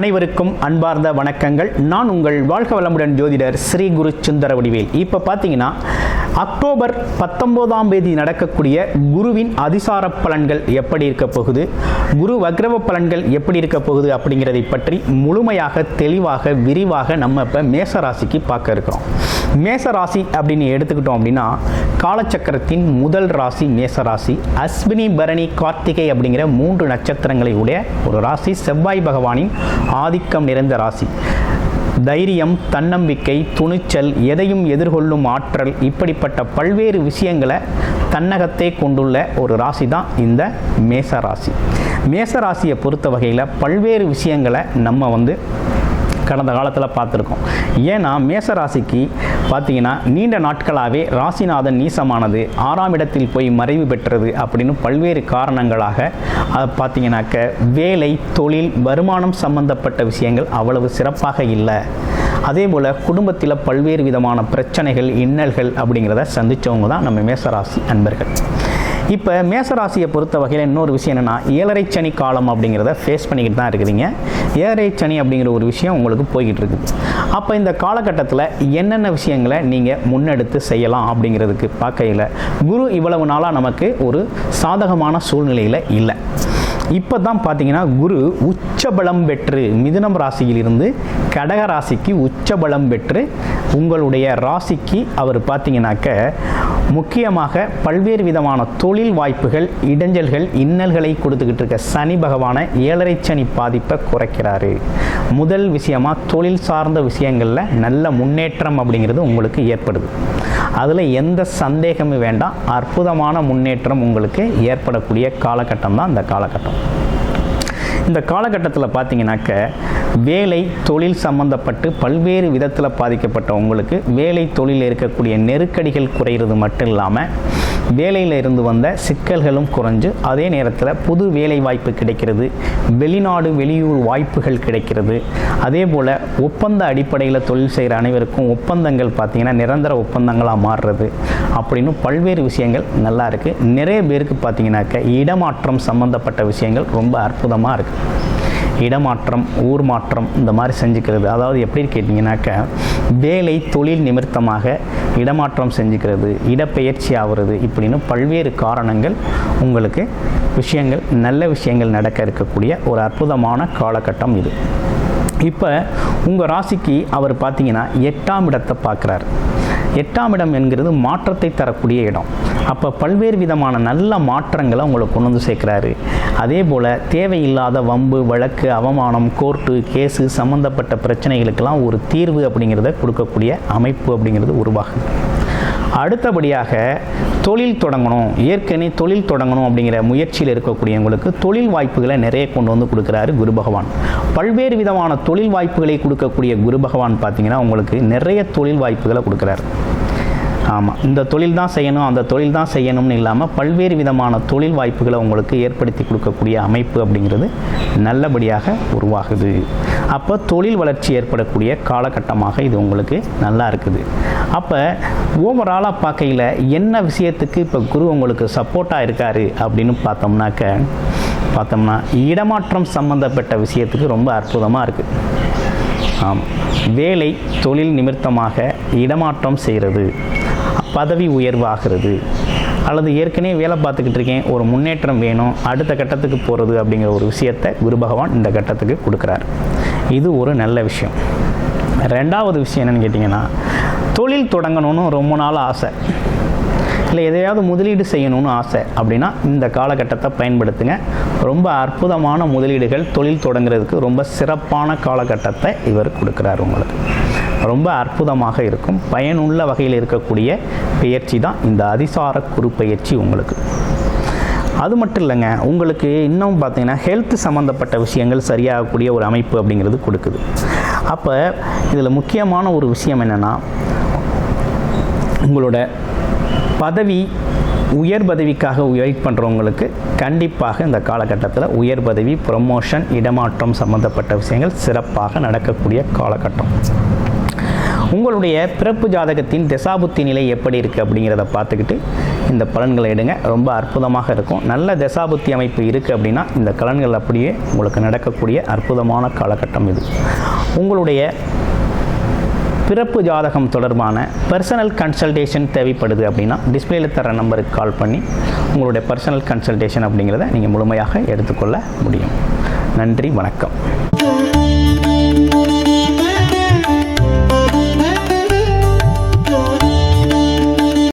அனைவருக்கும் அன்பார்ந்த வணக்கங்கள். நான் உங்கள் வாழ்க வளமுடன் ஜோதிடர் ஸ்ரீ குரு சுந்தர வடிவேல். இப்போ பார்த்தீங்கன்னா அக்டோபர் பத்தொம்போதாம் தேதி நடக்கக்கூடிய குருவின் அதிசார பலன்கள் எப்படி இருக்க போகுது குரு வக்ரவ பலன்கள் எப்படி இருக்க போகுது அப்படிங்கிறதை பற்றி முழுமையாக தெளிவாக விரிவாக நம்ம இப்போ மேச ராசிக்கு பார்க்க இருக்கிறோம். மேச ராசி அப்படின்னு எடுத்துக்கிட்டோம் அப்படின்னா காலச்சக்கரத்தின் முதல் ராசி மேச ராசி அஸ்வினி பரணி கார்த்திகை அப்படிங்கிற மூன்று நட்சத்திரங்களை உடைய ஒரு ராசி. செவ்வாய் பகவானின் ஆதிக்கம் நிறைந்த ராசி. தைரியம் தன்னம்பிக்கை துணிச்சல் எதையும் எதிர்கொள்ளும் ஆற்றல் இப்படிப்பட்ட பல்வேறு விஷயங்களை தன்னகத்தே கொண்டுள்ள ஒரு ராசி தான் இந்த மேச ராசி மேச ராசியை பொறுத்த வகையில் பல்வேறு விஷயங்களை நம்ம வந்து கடந்த காலத்தில் பார்த்துருக்கோம். ஏன்னா மேச ராசிக்கு பார்த்தீங்கன்னா நீண்ட நாட்களாகவே ராசிநாதன் நீசமானது ஆறாம் இடத்தில் போய் மறைவு பெற்றது அப்படின்னு பல்வேறு காரணங்களாக அது பார்த்தீங்கன்னாக்க வேலை தொழில் வருமானம் சம்பந்தப்பட்ட விஷயங்கள் அவ்வளவு சிறப்பாக இல்லை. அதே போல் குடும்பத்தில் பல்வேறு விதமான பிரச்சனைகள் இன்னல்கள் அப்படிங்கிறத சந்தித்தவங்க தான் நம்ம மேசராசி அன்பர்கள். இப்போ மேசராசியை பொறுத்த வகையில் இன்னொரு விஷயம் என்னென்னா ஏழரை சனி காலம் அப்படிங்கிறத ஃபேஸ் பண்ணிக்கிட்டு தான் இருக்கிறீங்க. ஏழரை சனி அப்படிங்கிற ஒரு விஷயம் உங்களுக்கு போய்கிட்டு இருக்குது அப்போ இந்த காலகட்டத்தில் என்னென்ன விஷயங்களை நீங்கள் முன்னெடுத்து செய்யலாம் அப்படிங்கிறதுக்கு பார்க்கையில் குரு இவ்வளவு நாளாக நமக்கு ஒரு சாதகமான சூழ்நிலையில் இல்லை. இப்போ தான் பார்த்தீங்கன்னா குரு உச்சபலம் பெற்று மிதுனம் ராசியிலிருந்து கடக ராசிக்கு உச்சபலம் பெற்று உங்களுடைய ராசிக்கு அவர் பார்த்தீங்கன்னாக்க முக்கியமாக பல்வேறு விதமான தொழில் வாய்ப்புகள் இடைஞ்சல்கள் இன்னல்களை கொடுத்துக்கிட்டு இருக்க சனி பகவான ஏழரை சனி பாதிப்பை குறைக்கிறாரு. முதல் விஷயமா தொழில் சார்ந்த விஷயங்களில் நல்ல முன்னேற்றம் அப்படிங்கிறது உங்களுக்கு ஏற்படுது. அதில் எந்த சந்தேகமும் வேண்டாம். அற்புதமான முன்னேற்றம் உங்களுக்கு ஏற்படக்கூடிய காலகட்டம் தான் இந்த காலகட்டம். இந்த காலகட்டத்தில் பார்த்தீங்கன்னாக்க வேலை தொழில் சம்பந்தப்பட்டு பல்வேறு விதத்தில் பாதிக்கப்பட்ட உங்களுக்கு வேலை தொழிலில் இருக்கக்கூடிய நெருக்கடிகள் குறையிறது மட்டும் இல்லாமல் வேலையில் இருந்து வந்த சிக்கல்களும் குறைஞ்சு அதே நேரத்தில் புது வேலை வாய்ப்பு கிடைக்கிறது வெளிநாடு வெளியூர் வாய்ப்புகள் கிடைக்கிறது. அதே போல் ஒப்பந்த அடிப்படையில் தொழில் செய்கிற அனைவருக்கும் ஒப்பந்தங்கள் பார்த்திங்கன்னா நிரந்தர ஒப்பந்தங்களாக மாறுறது அப்படின்னு பல்வேறு விஷயங்கள் நல்லா இருக்குது நிறைய பேருக்கு பார்த்திங்கனாக்க இடமாற்றம் சம்மந்தப்பட்ட விஷயங்கள் ரொம்ப அற்புதமாக இருக்குது இடமாற்றம் ஊர் மாற்றம் இந்த மாதிரி செஞ்சுக்கிறது. அதாவது எப்படி கேட்டிங்கனாக்கா வேலை தொழில் நிமித்தமாக இடமாற்றம் செஞ்சுக்கிறது இடப்பெயர்ச்சி ஆகிறது இப்படின்னு பல்வேறு காரணங்கள் உங்களுக்கு விஷயங்கள் நல்ல விஷயங்கள் நடக்க இருக்கக்கூடிய ஒரு அற்புதமான காலகட்டம் இது. இப்போ உங்கள் ராசிக்கு அவர் பார்த்தீங்கன்னா எட்டாம் இடத்தை பார்க்குறாரு எட்டாம் இடம் என்கிறது மாற்றத்தை தரக்கூடிய இடம். அப்போ பல்வேறு விதமான நல்ல மாற்றங்களை உங்களுக்கு கொண்டு வந்து சேர்க்குறாரு. அதே போல் தேவையில்லாத வம்பு வழக்கு அவமானம் கோர்ட்டு கேஸு சம்மந்தப்பட்ட பிரச்சனைகளுக்கெல்லாம் ஒரு தீர்வு அப்படிங்கிறத கொடுக்கக்கூடிய அமைப்பு அப்படிங்கிறது உருவாகுது. அடுத்தபடியாக தொழில் தொடங்கணும். ஏற்கனவே தொழில் தொடங்கணும் அப்படிங்கிற முயற்சியில் இருக்கக்கூடியவங்களுக்கு தொழில் வாய்ப்புகளை நிறைய கொண்டு வந்து கொடுக்குறாரு குரு பகவான். பல்வேறு விதமான தொழில் வாய்ப்புகளை கொடுக்கக்கூடிய குரு பகவான் பார்த்தீங்கன்னா உங்களுக்கு நிறைய தொழில் வாய்ப்புகளை கொடுக்குறாரு. ஆமாம் இந்த தொழில் தான் செய்யணும் அந்த தொழில் தான் செய்யணும்னு இல்லாமல் பல்வேறு விதமான தொழில் வாய்ப்புகளை உங்களுக்கு ஏற்படுத்தி கொடுக்கக்கூடிய அமைப்பு அப்படிங்கிறது நல்லபடியாக உருவாகுது. அப்போ தொழில் வளர்ச்சி ஏற்படக்கூடிய காலகட்டமாக இது உங்களுக்கு நல்லா இருக்குது. அப்போ ஓவராலாக பார்க்கையில் என்ன விஷயத்துக்கு இப்போ குரு உங்களுக்கு சப்போர்ட்டாக இருக்கார் அப்படின்னு பார்த்தோம்னாக்க பார்த்தோம்னா இடமாற்றம் சம்மந்தப்பட்ட விஷயத்துக்கு ரொம்ப அற்புதமாக இருக்குது ஆமாம் வேலை தொழில் நிமித்தமாக இடமாற்றம் செய்கிறது பதவி உயர்வாகிறது அல்லது ஏற்கனவே வேலை பார்த்துக்கிட்டு இருக்கேன் ஒரு முன்னேற்றம் வேணும் அடுத்த கட்டத்துக்கு போகிறது அப்படிங்கிற ஒரு விஷயத்தை குரு பகவான் இந்த கட்டத்துக்கு கொடுக்குறார். இது ஒரு நல்ல விஷயம். ரெண்டாவது விஷயம் என்னென்னு கேட்டிங்கன்னா தொழில் தொடங்கணும்னு ரொம்ப நாள் ஆசை. இல்லை எதையாவது முதலீடு செய்யணும்னு ஆசை. அப்படின்னா இந்த காலகட்டத்தை பயன்படுத்துங்க. ரொம்ப அற்புதமான முதலீடுகள் தொழில் தொடங்குறதுக்கு ரொம்ப சிறப்பான காலகட்டத்தை இவர் கொடுக்குறாரு உங்களுக்கு. ரொம்ப அற்புதமாக இருக்கும். பயனுள்ள வகையில் இருக்கக்கூடிய பயிற்சி தான் இந்த அதிசார குறு பயிற்சி உங்களுக்கு. அது மட்டும் இல்லைங்க உங்களுக்கு இன்னும் பார்த்தீங்கன்னா ஹெல்த் சம்மந்தப்பட்ட விஷயங்கள் சரியாகக்கூடிய ஒரு அமைப்பு அப்படிங்கிறது கொடுக்குது. அப்போ இதில் முக்கியமான ஒரு விஷயம் என்னென்னா உங்களோட பதவி உயர் பதவிக்காக வெயிட் பண்ணுறவங்களுக்கு கண்டிப்பாக இந்த காலகட்டத்தில் உயர் பதவி ப்ரொமோஷன் இடமாற்றம் சம்மந்தப்பட்ட விஷயங்கள் சிறப்பாக நடக்கக்கூடிய காலகட்டம். உங்களுடைய பிறப்பு ஜாதகத்தின் தசாபுத்தி நிலை எப்படி இருக்குது அப்படிங்கிறத பார்த்துக்கிட்டு இந்த பலன்களை எடுங்க. ரொம்ப அற்புதமாக இருக்கும். நல்ல திசாபுத்தி அமைப்பு இருக்குது அப்படின்னா இந்த கலன்கள் அப்படியே உங்களுக்கு நடக்கக்கூடிய அற்புதமான காலகட்டம் இது. உங்களுடைய பிறப்பு ஜாதகம் தொடர்பான பர்சனல் கன்சல்டேஷன் தேவைப்படுது அப்படின்னா டிஸ்பிளேல தர நம்பருக்கு கால் பண்ணி உங்களுடைய பர்சனல் கன்சல்டேஷன் அப்படிங்கிறத நீங்கள் முழுமையாக எடுத்துக்கொள்ள முடியும். நன்றி வணக்கம்.